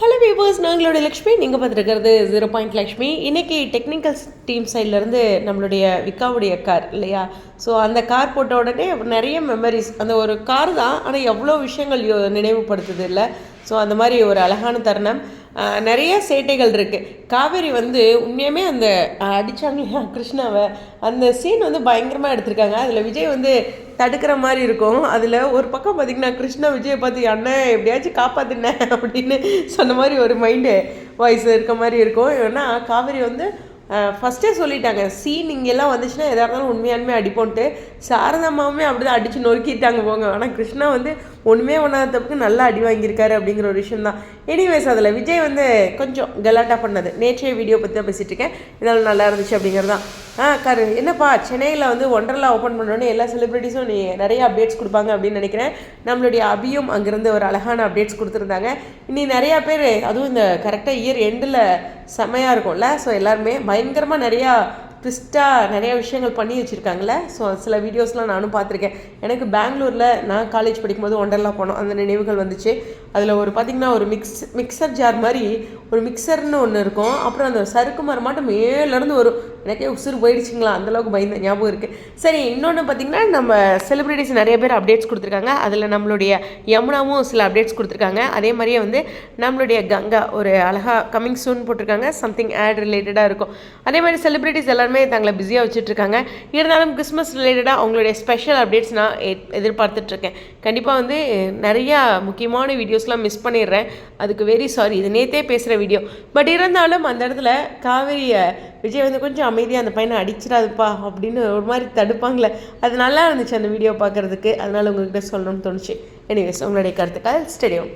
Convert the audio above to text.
Hello viewers நாங்களோட Lakshmi நீங்கள் பார்த்துருக்கிறது zero point Lakshmi இன்றைக்கி technical team சைட்லேருந்து நம்மளுடைய விக்காவுடைய கார் இல்லையா? ஸோ அந்த கார் போட்ட உடனே நிறைய மெமரிஸ் அந்த ஒரு கார் தான் ஆனால் எவ்வளோ விஷயங்கள் யோ- நினைவுபடுத்துது இல்லை. ஸோ அந்த மாதிரி ஒரு அழகான தருணம். நிறைய சேட்டைகள் இருக்குது காவேரி வந்து உண்மையுமே அந்த ஆஹ் கிருஷ்ணாவை. அந்த சீன் வந்து பயங்கரமாக எடுத்திருக்காங்க. அதில் விஜய் வந்து தடுக்கிற மாதிரி இருக்கும். அதில் ஒரு பக்கம் பார்த்திங்கன்னா கிருஷ்ணா விஜயை பார்த்து அண்ணன் எப்படியாச்சும் காப்பாத்துனேன் அப்படின்னு சொன்ன மாதிரி ஒரு மைண்டு வாய்ஸ் இருக்க மாதிரி இருக்கும். ஏன்னா காவேரி வந்து ஃபஸ்ட்டே சொல்லிட்டாங்க சீன் இங்கெல்லாம் வந்துச்சுன்னா எதாக இருந்தாலும் உண்மையானுமே அடிப்போன்ட்டு சாரதாமாவுமே அப்படி தான் அடித்து நொறுக்கிட்டாங்க போங்க. ஆனால் கிருஷ்ணா வந்து ஒன்றுமே ஒன்றாத தப்புக்கு நல்லா அடி வாங்கியிருக்காரு அப்படிங்கிற ஒரு விஷயம் தான் எனிவேஸ் அதில் விஜய் வந்து கொஞ்சம் கலாட்டா பண்ணது. நேற்றைய வீடியோ பற்றி தான் பேசிகிட்டு இருக்கேன். இதெல்லாம் நல்லா இருந்துச்சு அப்படிங்கிறது தான் ஆ கரு என்னப்பா சென்னையில் வந்து ஒண்டர்லா ஓப்பன் பண்ணோன்னே எல்லா செலிப்ரிட்டிஸும் நீ நிறைய அப்டேட்ஸ் கொடுப்பாங்க அப்படின்னு நினைக்கிறேன். நம்மளுடைய அபியும் அங்கேருந்து ஒரு அழகான அப்டேட்ஸ் கொடுத்துருந்தாங்க. இனி நிறையா பேர் அதுவும் இந்த கரெக்டாக இயர் எண்டில் செமையாக இருக்கும்ல. ஸோ எல்லாருமே பயங்கரமாக நிறையா ட்விஸ்ட்டாக நிறைய விஷயங்கள் பண்ணி வச்சுருக்காங்களே ஸோ சில வீடியோஸ்லாம் நானும் பார்த்துருக்கேன். எனக்கு பெங்களூரில் நான் காலேஜ் படிக்கும்போது ஒண்டர்லாம் போனோம். அந்த நினைவுகள் வந்துச்சு. அதில் ஒரு பார்த்திங்கன்னா ஒரு மிக்ஸ் மிக்சர் ஜார் மாதிரி ஒரு மிக்சர்னு ஒன்று இருக்கும். அப்புறம் அந்த சறுக்கு மரம் மேலேருந்து வரும் எனக்கே உசுறு போயிடுச்சுங்களா? அந்தளவுக்கு பயந்த ஞாபகம் இருக்குது சரி இன்னொன்று பார்த்திங்கன்னா நம்ம செலிப்ரிட்டிஸ் நிறைய பேர் அப்டேட்ஸ் கொடுத்துருக்காங்க. அதில் நம்மளுடைய யமுனாவும் சில அப்டேட்ஸ் கொடுத்துருக்காங்க. அதே மாதிரியே வந்து நம்மளுடைய கங்கா ஒரு அழகாக கமிங் சூன் போட்டிருக்காங்க. சம்திங் ஆட் ரிலேட்டடாக இருக்கும். அதே மாதிரி செலிப்ரிட்டிஸ் எல்லாருமே தங்களை பிஸியாக வச்சுட்ருக்காங்க. இருந்தாலும் கிறிஸ்மஸ் ரிலேட்டடாக அவங்களுடைய ஸ்பெஷல் அப்டேட்ஸ் நான் எ- எதிர்பார்த்துட்ருக்கேன். கண்டிப்பாக வந்து நிறையா முக்கியமான வீடியோஸ்லாம் மிஸ் பண்ணிடுறேன். அதுக்கு வெரி சாரி இது நேத்தே பேசுகிற வீடியோ பட் இருந்தாலும் அந்த இடத்துல காவேரியை விஜய் வந்து கொஞ்சம் அமைதியாக அந்த பையனை அடிச்சிடாதுப்பா அப்படின்னு ஒரு மாதிரி தடுப்பாங்களே. அது நல்லா இருந்துச்சு அந்த வீடியோ பார்க்குறதுக்கு. அதனால உங்ககிட்ட சொல்லணும்னு தோணுச்சு. எனிவேஸ் உங்களுடைய கருத்துக்கள் ஸ்டெடியம்